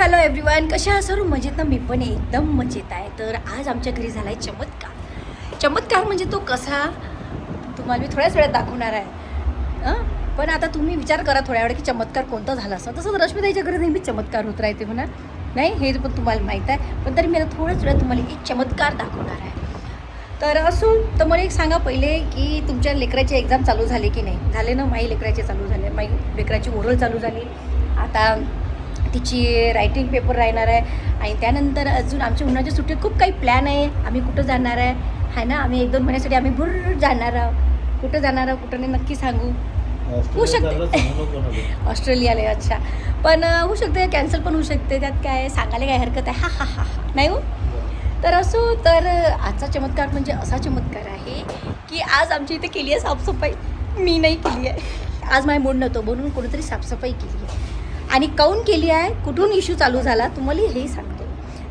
Hello everyone कशा आहात? सर्व मजेत ना? मी पण एकदम मजेत आहे. तर आज आमच्या घरी झाला आहे चमत्कार. चमत्कार म्हणजे तो कसा? तुम्हाला मी थोड्याच वेळात दाखवणार आहे. पण आता तुम्ही विचार करा थोड्या वेळ की चमत्कार कोणता झाला असं तसंच रश्मीताईच्या घरी नेहमी चमत्कार होत राहते म्हणा. नाही हे पण तुम्हाला माहीत आहे. पण तरी मी आता थोड्याच वेळात तुम्हाला एक चमत्कार दाखवणार आहे. तर असो तर मला एक सांगा पहिले की तुमच्या लेकराची एक्झाम चालू झाली की नाही? झाले ना? माई लेकराचे चालू झाले माई लेकराची ओरल चालू झाली. आता तिची रायटिंग पेपर राहणार आहे. आणि त्यानंतर अजून आमच्या उन्हाच्या सुट्टीत खूप काही प्लॅन आहे. आम्ही कुठं जाणार आहे? आहे ना? आम्ही एक दोन महिन्यासाठी आम्ही भुर्र जाणार आहोत. कुठं जाणार आहोत? कुठं नाही? नक्की सांगू. होऊ शकते. ऑस्ट्रेलियाला अच्छा. पण होऊ शकते. कॅन्सल पण होऊ शकते. त्यात काय सांगायला काय हरकत आहे? हा हा हा हा. नाही हो? तर असो तर आजचा चमत्कार म्हणजे असा चमत्कार आहे की आज आमची इथे केली आहे साफसफाई. मी नाही केली आहे. आज माझ्या मूड नव्हतं. म्हणून कोणीतरी साफसफाई केली आहे. आणि काऊन केली आहे? कुठून इश्यू चालू झाला? तुम्हाला हेही सांगतो.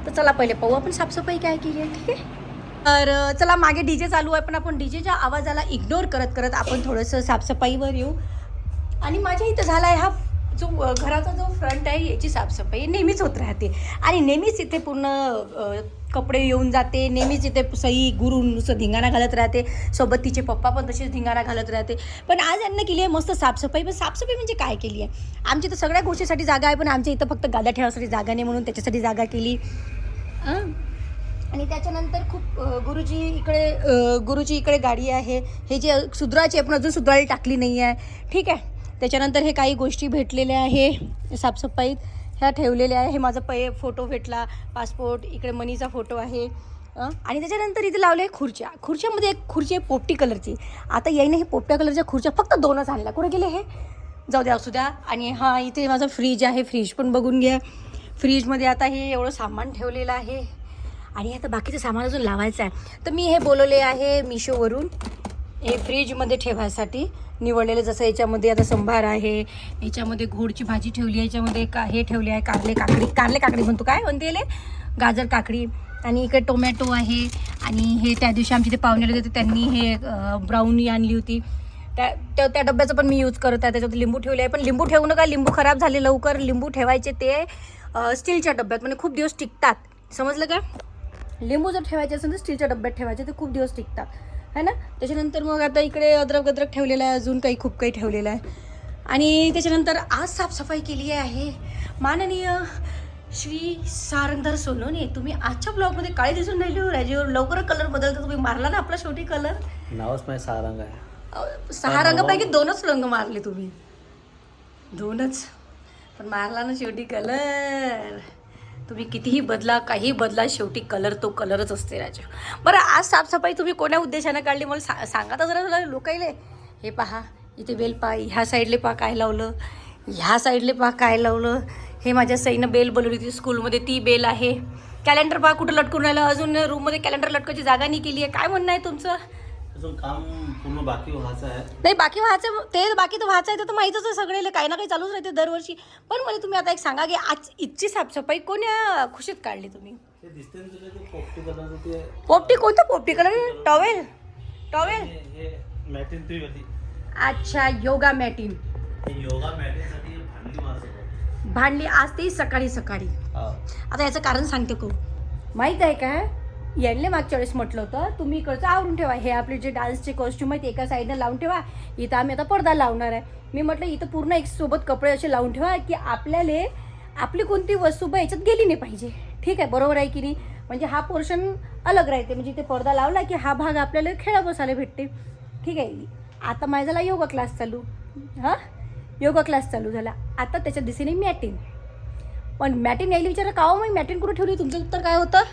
तर चला पहिले पाहू आपण साफसफाई काय केली आहे ठीक आहे? तर चला मागे डी जे चालू आहे पण आपण डी जेच्या आवाजाला इग्नोर करत करत आपण थोडंसं साफसफाईवर येऊ. आणि माझ्या इथं झाला आहे हा जो घराचा जो फ्रंट आहे याची साफसफाई नेहमीच होत राहते. आणि नेहमीच इथे पूर्ण कपडे येऊन जाते नेहमीच इथे सई गुरु नुसतं धिंगाणा घालत राहते. सोबत तिचे पप्पा पण तसेच धिंगाणा घालत राहते. पण आज यांना केली आहे मस्त साफसफाई. पण साफसफाई म्हणजे काय केली आहे? आमच्या इथं सगळ्या गोष्टीसाठी जागा आहे पण आमच्या इथं फक्त गाद्या ठेवासाठी जागा नाही म्हणून त्याच्यासाठी जागा केली. आणि त्याच्यानंतर खूप गुरुजी इकडे गुरुजी इकडे गाडी आहे. हे जे सुधराची आहे पण अजून सुधरायला टाकली नाही आहे ठीक आहे. त्याच्यानंतर हे काही गोष्टी भेटलेल्या आहे साफसफाईत. ह्या ठेवलेल्या आहे. हे माझा पै फोटो भेटला पासपोर्ट इकडे मनीचा फोटो आहे. आणि त्याच्यानंतर इथे लावले खुर्च्या. खुर्च्यामध्ये एक खुर्ची आहे पोपटी कलरची. आता याईने हे पोपट्या कलरच्या खुर्च्या फक्त दोनच आणल्या. कुठे गेले हे? जाऊ द्या असू द्या. आणि हां इथे माझं फ्रीज आहे. फ्रीज पण बघून घ्या. फ्रीजमध्ये आता हे एवढं सामान ठेवलेलं आहे. आणि आता बाकीचं सामान अजून लावायचं आहे. तर मी हे बोलवले आहे मिशोवरून. हे फ्रीजमध्ये ठेवायसाठी निवडलेलं जसं याच्यामध्ये आता संभार आहे याच्यामध्ये घोडची भाजी ठेवली आहे याच्यामध्ये का हे ठेवले आहे कारले काकडी कारले काकडी म्हणतो काय म्हणते गाजर काकडी. आणि इकडे टोमॅटो आहे आणि हे त्या दिवशी आमचे ते पाहुणे आले होते त्यांनी हे ब्राउनी आणली होती. त्या त्या त्या डब्याचं पण मी यूज करत आहे त्याच्यात लिंबू ठेवले आहे. पण लिंबू ठेवू नका लिंबू खराब झाले लवकर. लिंबू ठेवायचे ते स्टीलच्या डब्यात म्हणजे खूप दिवस टिकतात. समजलं का? लिंबू जर ठेवायचे असेल तर स्टीलच्या डब्यात ठेवायचे ते खूप दिवस टिकतात. है ना? त्याच्यानंतर मग आता इकडे अद्रक अद्रक ठेवलेलं आहे अजून काही खूप काही ठेवलेलं आहे. आणि त्याच्यानंतर आज साफसफाई केली आहे. माननीय श्री सारंगधर सोनवणे तुम्ही आजच्या ब्लॉगमध्ये काळे दिसून राहिले हो राजीवर लवकर कलर बदलता. तुम्ही मारला ना आपला शेवटी कलर नावच माझ्या सहा रंग आहे. सहा रंगापैकी दोनच रंग मारले तुम्ही. दोनच. पण मारला ना शेवटी कलर तुम्ही कितीही बदला काही बदला शेवटी कलर तो कलरच असते राजा. बरं आज साफसफाई तुम्ही कोण्या उद्देशानं काढली? मला सा सांगा तर जरा लोकायले हे पहा इथे बेल पहा ह्या साईडले पहा काय लावलं. ह्या साईडले पहा काय लावलं. हे माझ्या सईनं बेल बोलवली होती स्कूलमध्ये ती बेल आहे. कॅलेंडर पहा कुठं लटकून राहिलं. अजून रूममध्ये कॅलेंडर लटकायची जागा नाही केली आहे काय म्हणणं आहे तुमचं? अजून काम पूर्ण बाकी व्हायचं आहे. नाही बाकी व्हायचं ते बाकी तर व्हायचं आहे ते तर माहीतच आहे सगळे काही ना काही चालूच राहते दरवर्षी. पण मला तुम्ही आता एक सांगा की आज इथची साफसफाई कोण्या खुशीत काढली तुम्ही? ते दिसते ना तुला ते पोपटी कलरचं ते पोपटी कोणतं पोपटी कलर? टॉवेल? टॉवेल? हे- हे मॅटिन थ्री होती. अच्छा योगा मॅटिन. हे योगा मॅटिनसाठी भांडी मारत भांडली आज ती सकाळी सकाळी. आता याचं कारण सांगते को माहीत आहे का? यांनी मागच्या वेळेस म्हटलं होतं तुम्ही इकडचं आवरून ठेवा. हे आपले जे डान्सचे कॉस्ट्युम आहेत एका साईडनं लावून ठेवा. इथं आम्ही आता पडदा लावणार आहे. मी म्हटलं इथं पूर्ण एक सोबत कपडे असे लावून ठेवा की आपल्याला आपली कोणती वस्तू बा याच्यात गेली नाही पाहिजे. ठीक आहे बरोबर आहे की नाही? म्हणजे हा पोर्शन अलग राहते. म्हणजे इथे पडदा लावला की हा भाग आपल्याला खेळा बसायला भेटते. ठीक आहे आता माझा झाला योगा क्लास चालू. हां? योगा क्लास चालू झाला. आता त्याच्या दिशेने मॅटिन पण मॅटिन यायला विचारा का हो मग मॅटिन कुठं ठेवली? तुमचं उत्तर काय होतं?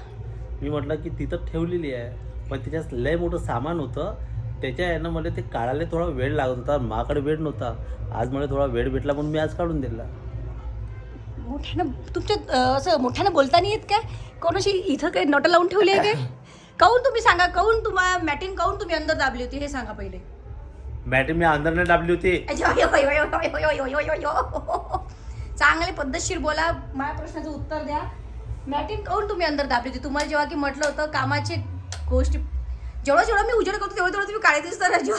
मी म्हटलं की तिथं ठेवलेली आहे पण तिच्यात लय मोठं सामान होतं त्याच्या यानं मला ते काढायला थोडा वेळ लागत होता माझ्याकडे वेळ नव्हता आज मला थोडा वेळ भेटला म्हणून मी आज काढून दिला मोठ्यानं तुमच्या असं मोठ्यानं बोलता नाही येत काय कोणाशी इथं काही नोटं लावून ठेवली आहे काय काऊन तुम्ही सांगा काऊन तुम्हाला मॅटिन काऊन तुम्ही अंदर दाबली होती हे सांगा पहिले मॅटिन मी अंदरने दाबली होती. चांगले पद्धतशीर बोला माझ्या प्रश्नाचं उत्तर द्या मॅटिन काऊन तुम्ही अंदर दाबली होती. तुम्हाला जेव्हा की म्हटलं होतं कामाची गोष्टी जेवढं जेवढं मी उजेड करतो तेवढं तेवढं तुम्ही काळे दिसता राजू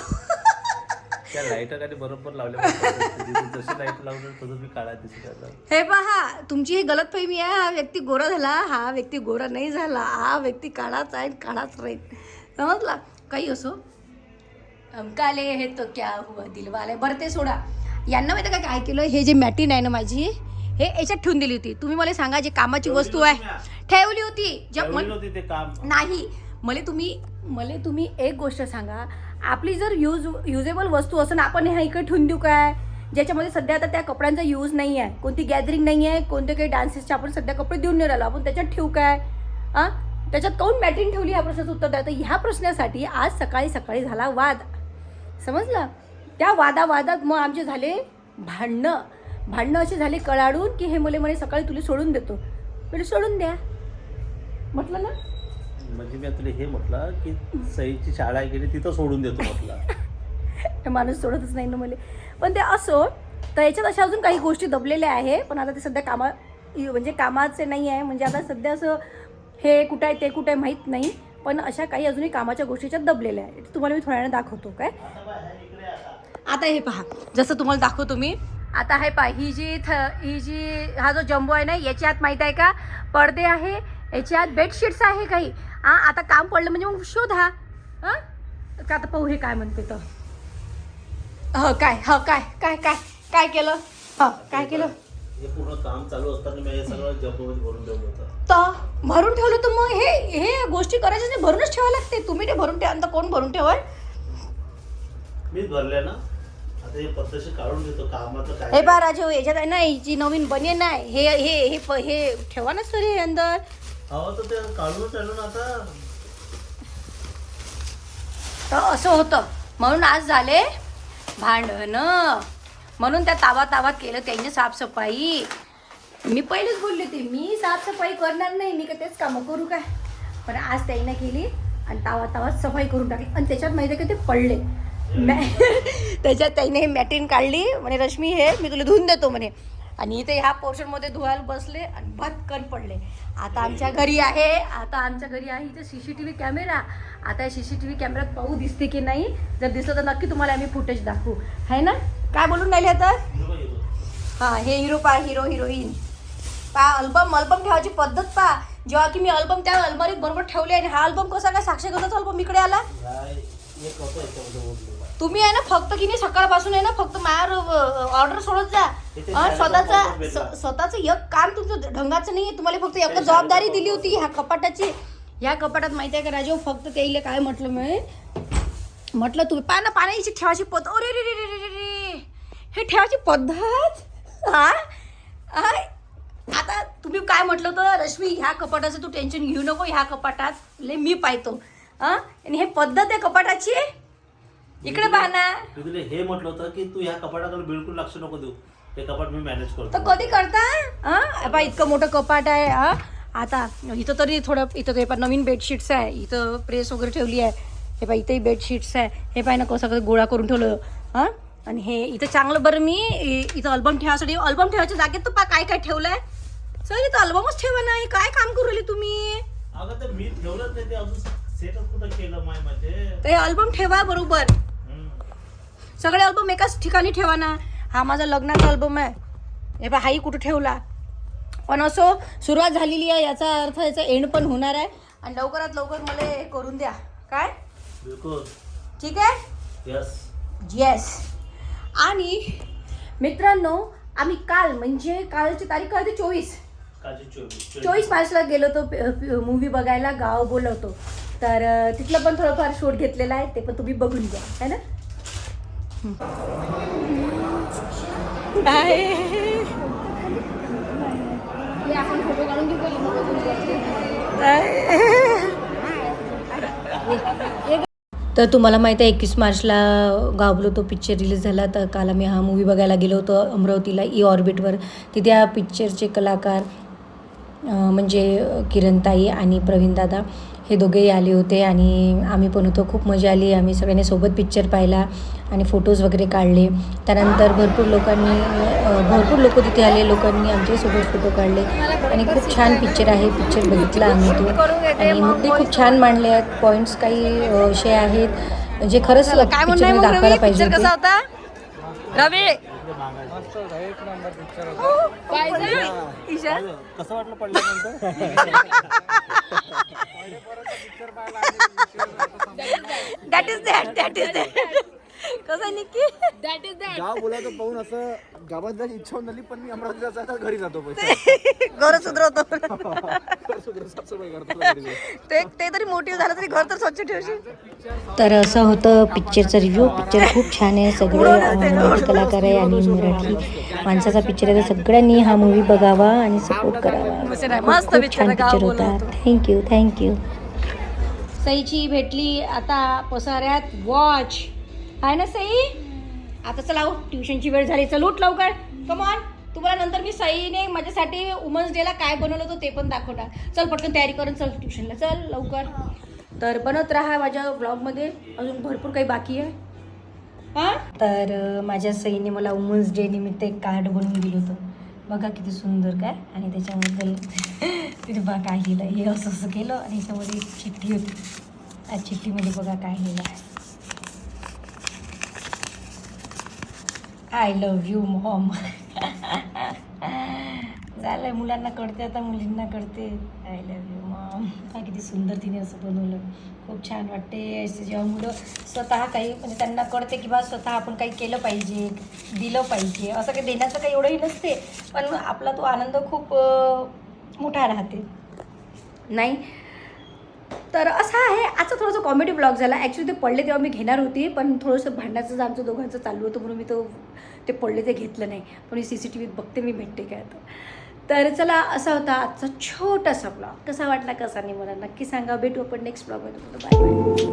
त्या लाईटाकडे बरोबर लावल्या जशी लाइट लावलं तसं मी काळा दिसत आहे. हे पहा तुमची ही गलतफहमी आहे. हा व्यक्ती गोरा झाला. हा व्यक्ती गोरा नाही झाला. हा व्यक्ती काळाच आहे काळाच राहील. समजला? काही असो. काले हे तो क्या हुआ दिलवाले. बरं ते सोडा. यांना माहिती का काय केलं हे जे मॅटिन आहे ना माझी हे याच्यात ठेवून दिली होती. तुम्ही मला सांगा जे कामाची वस्तू आहे. ठेवली होती. नव्हती ते काम. नाही. मला तुम्ही मला तुम्ही एक गोष्ट सांगा. आपली जर यूज युजेबल वस्तू असं आपण ह्या इकडे ठेवून देऊ काय? ज्याच्यामध्ये सध्या आता त्या कपड्यांचा यूज नाही आहे. कोणती गॅदरिंग नाही आहे कोणते काही डान्सेसचे आपण सध्या कपडे देऊन नाही राहिलो. आपण त्याच्यात ठेवू काय? आ? त्याच्यात काऊन मॅटिन ठेवली ह्या प्रश्नाचं उत्तर द्या? तर ह्या प्रश्नासाठी आज सकाळी सकाळी झाला वाद. समजलं? त्या वादावादात मग आमचे झाले भांडणं. भांडणं असे झाले कळाडून की हे मुले म्हणे सकाळी तुला सोडून देतो. म्हणजे सोडून द्या. म्हटलं ना? म्हणजे मी तुला हे म्हटलं की सईची शाळा गेली तिथं सोडून देतो म्हटलं. माणूस सोडतच नाही ना मला. पण ते असो तर याच्यात अशा अजून काही गोष्टी दबलेल्या आहे पण आता ते सध्या कामा म्हणजे कामाचे नाही आहे. म्हणजे आता सध्या असं हे कुठं आहे ते कुठं आहे माहीत नाही पण अशा काही अजूनही कामाच्या गोष्टीच्या दबलेल्या आहे ते तुम्हाला मी थोड्या वेळाने दाखवतो काय आता हे पहा जसं तुम्हाला दाखवतो मी आता हे पहा ही जी थ ही जी हा जो जम्बो आहे ना याच्यात माहीत आहे का? पडदे आहे याच्यात बेडशीट्स आहे काही. हां आता काम पडलं म्हणजे मग शोधा हां. का आता पाहू हे काय म्हणते तर. ह काय ह काय काय काय काय केलं? ह काय केलं? हे पूर्ण काम चालू असताना मी हे सगळं जम्बोमध्ये भरून ठेवलं होतं. तर भरून ठेवलं तर मग हे हे गोष्टी करायच्या नाही भरूनच ठेवावं लागते. तुम्ही ते भरून ठेवा तर कोण भरून ठेवाल? मीच भरले ना. आता हे पद्धतशीर काढून घेतो कामाचं हे काय पहा राजू याच्यात आहे ना ही जी नवीन बनियन आहे हे हे हे प- हे ठेवा ना सर हे अंदर. हवं तर ते काढूनच आलो ना आता. तर असं होतं. म्हणून आज झाले भांडणं. म्हणून त्या तावा तावात केलं त्याने साफसफाई. मी पहिलेच बोलले होते मी साफसफाई करणार नाही मी का तेच कामं करू काय? पण आज त्याने केली आणि तावा तावात सफाई करून टाकली. आणि त्याच्यात माहिती आहे का ते पडले. मॅ त्याच्यात त्याने मॅटिन काढली म्हणे रश्मी हे मी तुला धुवून देतो म्हणे. आणि इथे ह्या पोर्शनमध्ये धुवायला बसले आणि भटकन पडले. आता आमच्या घरी आहे आता आमच्या घरी आहे इथे C C T V camera आता या सी सी टी व्ही कॅमेऱ्यात पाहू दिसते की नाही. जर दिसलं तर नक्की तुम्हाला आम्ही फुटेज दाखवू. है ना? काय बोलून राहिले आता? हां हे हिरो पा हिरो हिरोईन. पा अल्बम अल्बम ठेवायची पद्धत पा जेव्हा की मी अल्बम त्या अलमारीत बरोबर ठेवले आणि हा अल्बम कसा काय साक्षी करताच अल्बम इकडे आला? तुम्ही आहे ना फक्त की नाही सकाळपासून आहे ना फक्त माझ्यावर ऑर्डर सोडत जा. स्वतःचा स्वतःचं एक काम तुमचं ढंगाचं नाही तुम्हाला फक्त एक जबाबदारी दिली होती ह्या कपाटाची. ह्या कपाटात माहिती आहे का राजू फक्त त्याला काय म्हटलं मी? म्हटलं तुम्ही पाना पाण्याची ठेवायची पद्धत अरे रे रे रे रे रे हे ठेवायची पद्धत? हा? आता तुम्ही काय म्हटलं होतं? रश्मी ह्या कपाटाचं तू टेन्शन घेऊ नको ह्या कपाटात ले मी पाहतो. हा? आणि हे पद्धत आहे कपाटाची? इकडे पाहा ना. मी तुला हे म्हटलं होतं की तू ह्या कपाटाकडे बिलकुल लक्ष नको देऊ. हे कपाट मी मॅनेज तर करतो कधी करता? हा? बा इतकं मोठं कपाट आहे हा? आता इथं तरी थोडं इथं ते पण नवीन बेडशीट्स आहे. इथं प्रेस वगैरे ठेवली आहे. हे पाय इथंही बेडशीट्स आहे. हे पाय ना कसं कसं गोळा करून ठेवलं हां? आणि हे इथं चांगलं बरं मी इ- इथं अल्बम ठेवासाठी अल्बम ठेवायच्या जागेत तर पा काय काय ठेवलं आहे सर इथं अल्बमच ठेवा नाही. काय काम करू राहिले तुम्ही? अगं तर मी ठेवलंच नाही ते अजून सेटच कुठं केलं माय तर हे अल्बम ठेवा बरोबर. सगळे अल्बम एकाच ठिकाणी ठेवा ना. हा माझा लग्नाचा अल्बम आहे. हे पहा हाही कुठं ठेवला? पण असो सुरुवात झालेली आहे याचा अर्थ याचा एंड पण होणार आहे. आणि लवकरात लवकर मला हे करून द्या. काय? बिलकुल. ठीक आहे? यस येस आणि मित्रांनो आम्ही काल म्हणजे कालची तारीख काय होती चोवीस. चोवीस. मार्चला गेलो होतो मूवी बघायला गाव बोलवतो. तर तिथलं पण थोडंफार शूट घेतलेलं आहे ते पण तुम्ही बघून घ्या. है ना आपण फोटो काढून घेऊ तर तुम्हाला माहिती आहे एकवीस मार्चला गावलो तो पिक्चर रिलीज झाला. तर काल आम्ही हा मूवी बघायला गेलो होतो अमरावतीला e ई ऑर्बिटवर तिथे या पिक्चरचे कलाकार म्हणजे किरणताई आणि प्रवीणदादा हे दोघेही आले होते आणि आम्ही पण होतो. खूप मजा आली. आम्ही सगळ्यांनी सोबत पिक्चर पाहिला. आणि फोटोज वगैरे काढले. त्यानंतर भरपूर लोकांनी भरपूर लोक तिथे आले. लोकांनी आमच्यासोबत फोटो काढले. आणि खूप छान पिक्चर आहे. पिक्चर बघितला आम्ही तो. आणि मुद्दे खूप छान मांडले आहेत. पॉईंट्स काही असे आहेत. म्हणजे खरंच काय picture म्हणणं आहे मध्ये मग दाखवायला रवी? पाहिजे रवी? कसं वाटलं that is that that is that कसं आहे निक्की दॅट इज दॅट गाव बोलायचं पाहून असं गावात जायची इच्छा होऊन झाली पण मी अमरावती जायचं आता घरी जातो पैसे. घर सुधरवतो. साफसफाई करतो घरी जाऊन. ते ते तरी मोटिव्ह झालं तरी घर तर स्वच्छ ठेवशील. तर असं होतं पिक्चरचा रिव्ह्यू पिक्चर खूप छान आहे सगळे अं, मराठी कलाकार आहे आणि मराठी माणसाचा पिक्चर आहे. तर सगळ्यांनी हा मूवी बघावा आणि सपोर्ट करावा. मस्त खूप- picture छान आहे, गाव पिक्चर होतो. थँक्यू थँक्यू सईची भेटली आता पसाऱ्यात. वॉच आहे ना सई? आता चला ट्युशनची वेळ झाली चल उठ लवकर. कमॉन तुम्हाला नंतर मी सईने माझ्यासाठी वुमन्स डेला काय बनवलं होतं ते पण दाखवणार. चल पटकन तयारी करून चल ट्युशनला चल लवकर. तर बनत राहा माझ्या ब्लॉगमध्ये अजून भरपूर काही बाकी आहे. हां? तर माझ्या सईने मला वुमन्स डे निमित्त एक कार्ड बनवून दिलं होतं. बघा किती सुंदर काय. आणि त्याच्याबद्दल तिथे बघा काय लिहिलं हे असं असं केलं आणि याच्यामध्ये चिठ्ठी होती. त्या चिठ्ठीमध्ये बघा काय लिहिलं आहे आय लव्ह यू मॉम झालं मुलांना कळते आता मुलींना कळते आय लव्ह यू मॉम हा किती सुंदर तिने असं बनवलं. खूप छान वाटते असे जेव्हा मुलं स्वतः काही म्हणजे त्यांना कळते की बा स्वतः आपण काही केलं पाहिजे दिलं पाहिजे. असं काही देण्याचं काही एवढंही नसते पण आपला तो आनंद खूप मोठा राहते. नाही तर असं आहे. आजचा थोडासा कॉमेडी ब्लॉग झाला. ॲक्च्युली ते पडले तेव्हा मी घेणार होती पण थोडंसं भांडणाचं आमचं दोघांचं चालू होतं म्हणून मी तो ते पडले ते घेतलं नाही. पण मी सी सी टी व्हीत बघते मी भेटते काय आता. तर चला असा होता आजचा छोटासा ब्लॉग कसा वाटला कसा नाही मला नक्की सांगा. भेटू आपण नेक्स्ट ब्लॉगमध्ये बाय बाय